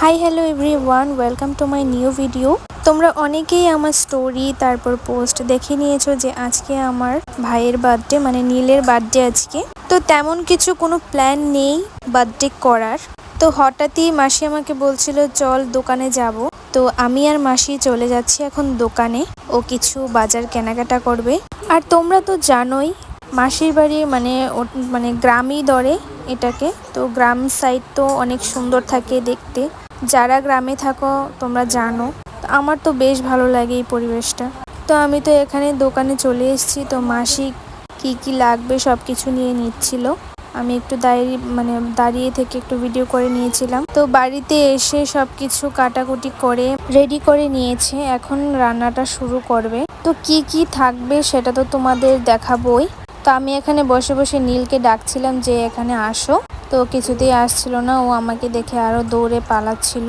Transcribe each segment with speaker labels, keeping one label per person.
Speaker 1: Hi hello everyone welcome to my new video তোমরা অনেকেই আমার স্টোরি তারপর পোস্ট দেখে নিয়েছো যে আজকে আমার ভাইয়ের বার্থডে মানে নীলের বার্থডে আজকে। তো তেমন কিছু কোনো প্ল্যান নেই বার্থডে করার। তো হঠাৎই মাসি আমাকে বলছিল, চল দোকানে যাব। তো আমি আর মাসি চলে যাচ্ছি এখন দোকানে। ও কিছু বাজার কেনাকাটা করবে। আর তোমরা তো জানোই, মাসির বাড়ি মানে মানে গ্রামই ধরে এটাকে। তো গ্রাম সাইড তো অনেক সুন্দর থাকে দেখতে। যারা গ্রামে থাকো, তোমরা জানো। তো আমার তো বেশ ভালো লাগে এই পরিবেশটা। তো আমি তো এখানে দোকানে চলে এসেছি, তো মাসিক কি কি লাগবে সব কিছু নিয়ে নিচ্ছিল। আমি একটু দাঁড়িয়ে মানে দাঁড়িয়ে থেকে একটু ভিডিও করে নিয়েছিলাম। তো বাড়িতে এসে সব কিছু কাটাকুটি করে রেডি করে নিয়েছে। এখন রান্নাটা শুরু করবে। তো কি কি থাকবে সেটা তো তোমাদের দেখাবোই। তো আমি এখানে বসে বসে নীলকে ডাকছিলাম যে এখানে আসো। তো কিছুতেই আসছিল না, ও আমাকে দেখে আরও দৌড়ে পালাচ্ছিল।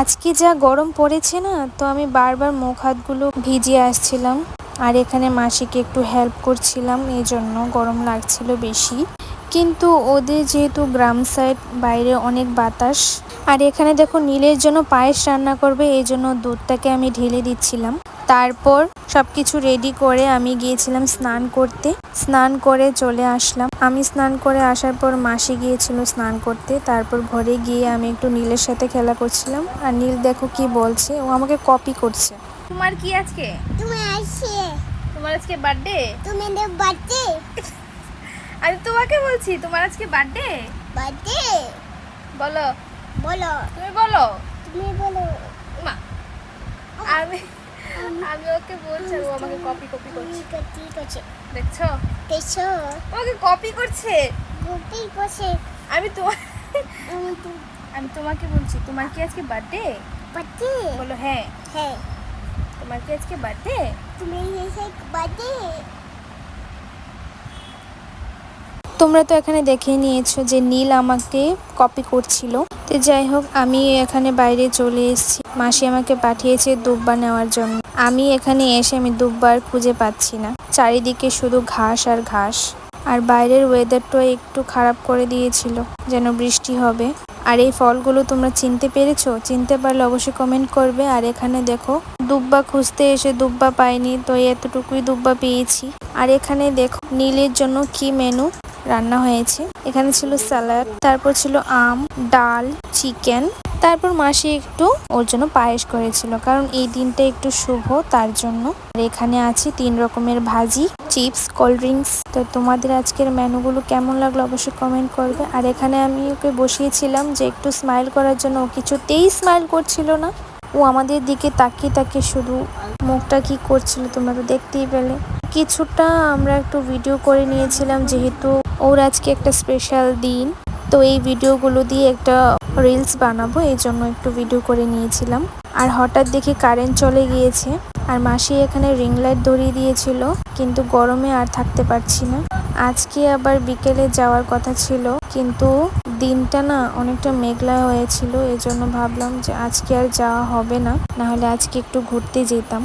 Speaker 1: আজকে যা গরম পড়েছে না, তো আমি বারবার মুখ হাতগুলো ভিজিয়ে আসছিলাম। আর এখানে মাসিকে একটু হেল্প করছিলাম, এই জন্য গরম লাগছিল বেশি। কিন্তু ওদের যেহেতু গ্রাম সাইড বাইরে অনেক বাতাস। আর এখানে দেখো নীলের জন্য পায়েস রান্না করবে, এই জন্য দুধটাকে আমি ঢেলে দিচ্ছিলাম। তারপর সবকিছু রেডি করে আমি গিয়েছিলাম স্নান করতে। স্নান করে চলে আসলাম। আমি স্নান করে আসার পর মাসি গিয়েছিল স্নান করতে। তারপর ঘরে গিয়ে আমি একটু নীলের সাথে খেলা করছিলাম। আর নীল দেখো কি বলছে ও আমাকে কপি করছে।
Speaker 2: তোমার কি আজকে?
Speaker 3: তুমি আসছে
Speaker 2: তোমার আজকে বার্থডে
Speaker 3: তুমি নে বার্থডে
Speaker 2: আমি তোমাকে বলছি তোমার আজকে বার্থডে
Speaker 3: বার্থডে
Speaker 2: বলো।
Speaker 3: বলো।
Speaker 2: তুমি বলো।
Speaker 3: তুমি বলো।
Speaker 2: মা আমি আমি ওকে বলছি ও আমাকে কপি কপি করছে।
Speaker 3: ঠিক আছে
Speaker 2: দেখছ?
Speaker 3: দেখছ?
Speaker 2: আমাকে কপি করছে? আমি তোমার
Speaker 3: আমি তো
Speaker 2: আমি তোমাকে বলছি তোমার কি আজকে বার্থডে
Speaker 3: বার্থডে
Speaker 2: বলো হ্যাঁ।
Speaker 3: হ্যাঁ।
Speaker 2: তোমার কি আজকে বার্থডে
Speaker 3: তুমি এসে বার্থডে
Speaker 1: তোমরা তো এখানে দেখে নিয়েছো যে নীল আমাকে কপি করছিল। তো যাই হোক আমি এখানে বাইরে চলে এসেছি। মাসি আমাকে পাঠিয়েছে দুব্বা নেওয়ার জন্য। আমি এখানে এসে আমি দুব্বার খুঁজে পাচ্ছি না। চারিদিকে শুধু ঘাস আর ঘাস। আর বাইরের ওয়েদারটা একটু খারাপ করে দিয়েছিল, যেন বৃষ্টি হবে। আর এই ফলগুলো তোমরা চিনতে পেরেছ? চিনতে পারলে অবশ্যই কমেন্ট করবে। আর এখানে দেখো, দুব্বা খুঁজতে এসে দুব্বা পাইনি, তো এতটুকুই দুব্বা পেয়েছি। আর এখানে দেখো, নীলের জন্য কি মেনু রান্না হয়েছে। এখানে ছিল স্যালাড তারপর ছিল আম, ডাল চিকেন তারপর মাসি একটু ওর জন্য পায়েস করেছিল, কারণ এই দিনটা একটু শুভ, তার জন্য। আর এখানে আছে তিন রকমের ভাজি, চিপস, কোল্ড ড্রিঙ্কস। তো তোমাদের আজকের মেনুগুলো কেমন লাগল অবশ্যই কমেন্ট করবে। আর এখানে আমি ওকে বসিয়েছিলাম যে একটু স্মাইল করার জন্য, ও কিছুতেই স্মাইল করছিল না। ও আমাদের দিকে তাকিয়ে তাকিয়ে শুধু মুখটা কি করছিল তোমরা তো দেখতেই পেলে। কিছুটা আমরা একটু ভিডিও করে নিয়েছিলাম, যেহেতু ওর আজকে একটা স্পেশাল দিন। তো এই ভিডিওগুলো দিয়ে একটা রিলস বানাবো, এই জন্য একটু ভিডিও করে নিয়েছিলাম। আর হঠাৎ দেখি কারেন্ট চলে গিয়েছে, আর মাসি এখানে রিং লাইট ধরিয়ে দিয়েছিল, কিন্তু গরমে আর থাকতে পারছি না। আজকে আবার বিকেলে যাওয়ার কথা ছিল, কিন্তু দিনটা না অনেকটা মেঘলা হয়েছিল এজন্য ভাবলাম যে আজকে আর যাওয়া হবে না, নাহলে আজকে একটু ঘুরতে যেতাম।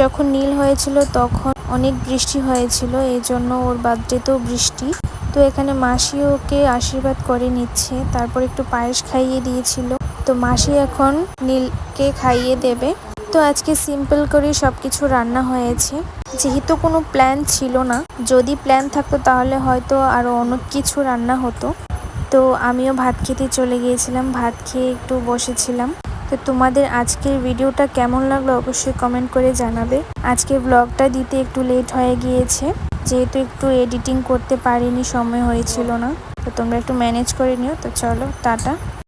Speaker 1: যখন নীল হয়েছিল তখন অনেক বৃষ্টি হয়েছিল, এই জন্য ওর বার্থডেতেও বৃষ্টি। তো এখানে মাসি ওকে আশীর্বাদ করে নিচ্ছে। তারপর একটু পায়েস খাইয়ে দিয়েছিল। তো মাসি এখন নীলকে খাইয়ে দেবে। তো আজকে সিম্পল করে সব কিছু রান্না হয়েছে। যেহেতু কোনো প্ল্যান ছিল না, যদি প্ল্যান থাকতো তাহলে হয়তো আরও অনেক কিছু রান্না হতো। তো আমিও ভাত খেতে চলে গিয়েছিলাম, ভাত খেয়ে একটু বসেছিলাম। তো তোমাদের আজকের ভিডিওটা কেমন লাগল অবশ্যই কমেন্ট করে জানাবে। আজকে ব্লগটা দিতে একটু লেট হয়ে গিয়েছে। যেহেতু একটু এডিটিং করতে পারিনি, সময় হয়েছিল না। তো তোমরা একটু ম্যানেজ করে নিও। তো চলো, টাটা।